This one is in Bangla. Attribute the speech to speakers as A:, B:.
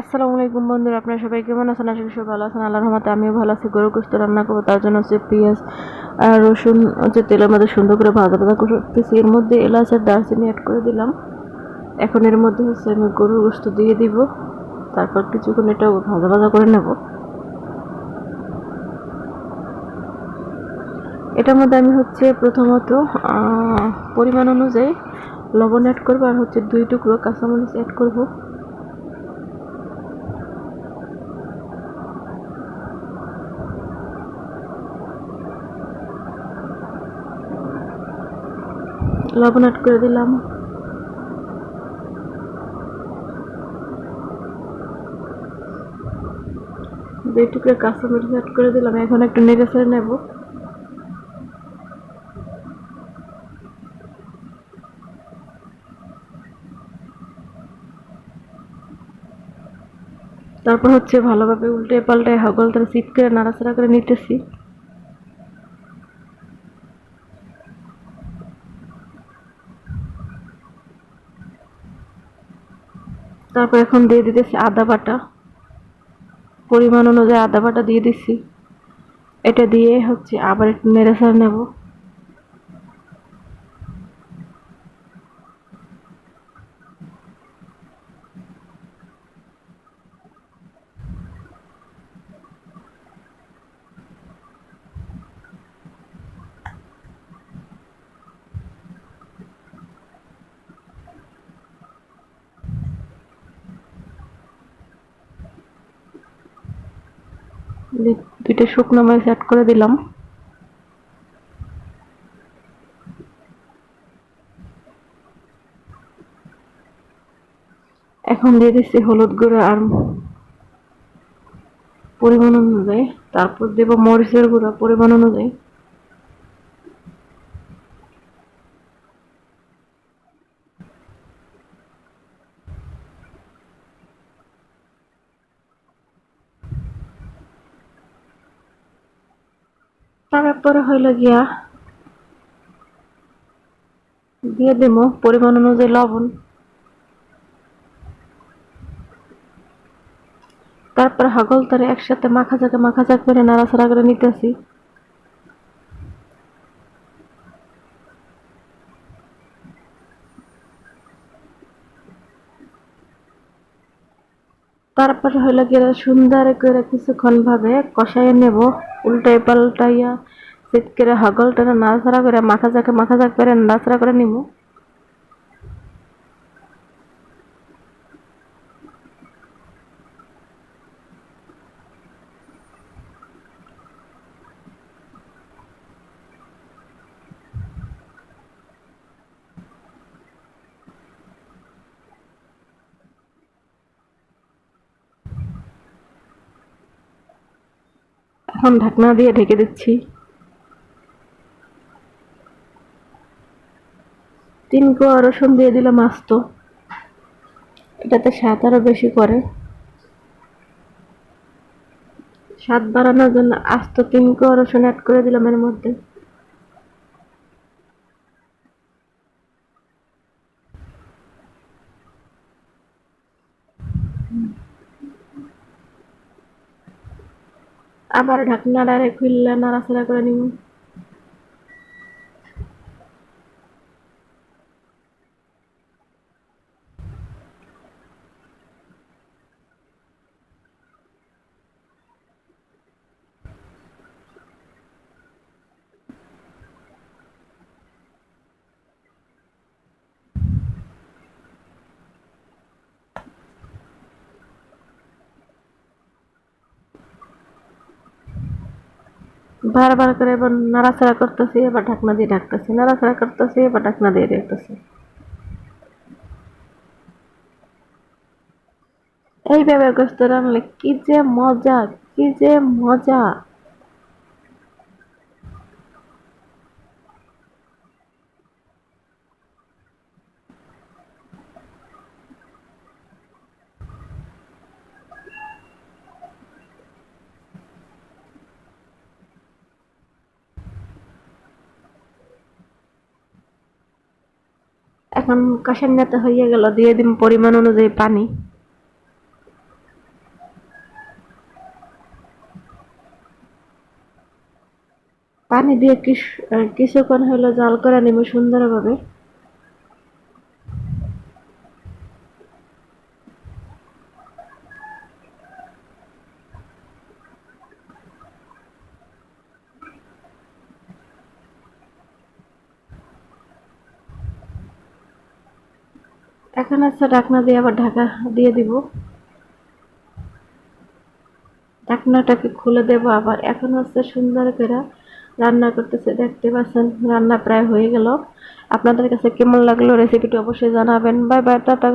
A: আসসালামু আলাইকুম বন্ধুরা, আপনারা সবাই কেমন আছেন? আশা করি ভালো আছেন। আল্লাহর রহমতে আমিও ভালো আছি। গরু গোস্ত রান্না করব, তার জন্য হচ্ছে পেঁয়াজ আর রসুন হচ্ছে তেলের মধ্যে সুন্দর করে ভাজা ভাজা করতেছি। এর মধ্যে এলাচ আর দারচিনি অ্যাড করে দিলাম। এখন এর মধ্যে হচ্ছে আমি গরুর গোস্ত দিয়ে দিব। তারপর কিছুক্ষণ এটা ভাজা ভাজা করে নেব। এটার মধ্যে আমি হচ্ছে প্রথমত পরিমাণ অনুযায়ী লবণ অ্যাড করব আর হচ্ছে দুই টুকরো কাঁচামরিচ অ্যাড করব। লবণ অ্যাড করে দিলাম। দুই টুকরো কাঁচামরিচ অ্যাড করে দিলাম, এখন একটু নেড়ে ছেড়ে নেব। তারপর হচ্ছে ভালোভাবে উল্টে পাল্টে হগল তারা সিট করে নাড়াচাড়া করে নিতেছি। তারপর এখন দিয়ে দিতেছি আদা বাটা। পরিমাণ অনুযায়ী আদা বাটা দিয়ে দিচ্ছি এটা দিয়ে হচ্ছে আবার একটু নেড়ে সার নেব। দুইটা শুকনো মরিচ অ্যাড করে দিলাম। এখন দিয়ে দিচ্ছি হলুদ গুঁড়ো আর পরিমাণ অনুযায়ী, তারপর দেব মরিচের গুঁড়ো পরিমাণ অনুযায়ী। তারপরে হইল গিয়া দিয়ে দেবো পরিমাণ অনুযায়ী লবণ। তারপর হাগল তারে একসাথে মাখা যাকে মাখা যাক করে নাড়াচাড়া করে নিতেছি। তারপর হইল গিয়ে সুন্দর করে কিছুক্ষণ ভাবে কষাই নেব উল্টাই পাল্টাইয়া, সিট করে হগলটা নাড়াচাড়া করে মাথা যাকে মাথা যাক করে নাড়াচাড়া করে নিব। এখন ঢাকনা দিয়ে ঢেকে দিচ্ছি। তিন কোয়া রসুন দিয়ে দিলাম আস্ত এটাতে স্বাদ আরও বেশি করে। স্বাদ বাড়ানোর জন্য আস্ত তিন কোয়া রসুন অ্যাড করে দিলাম এর মধ্যে। আবার ঢাকনা ডারে খুললে নাড়াচাড়া করে নিব। বারবার করে এবার নাড়াচাড়া করতেছি, এবার ঢাকনা দিয়ে ঢাকতেছি, নাড়াচাড়া করতেছি, এবার ঢাকনা দিয়ে ঢাকতেছি এইভাবে গোস্ত রান্নলে কি যে মজা, কি যে মজা। এখন কষান্নাতে হইয়া গেল, দিয়ে দিন পরিমাণ অনুযায়ী পানি। পানি দিয়ে কিছুক্ষণ হলো জাল করে নেব সুন্দরভাবে। এখন হচ্ছে ঢাকনা দিয়ে আবার ঢাকা দিয়ে দিব। ঢাকনাটাকে খুলে দেব আবার। এখন হচ্ছে সুন্দর করে রান্না করতেছে, দেখতে পাচ্ছেন, রান্না প্রায় হয়ে গেল। আপনাদের কাছে কেমন লাগল রেসিপিটি অবশ্যই জানাবেন। Bye bye, tata.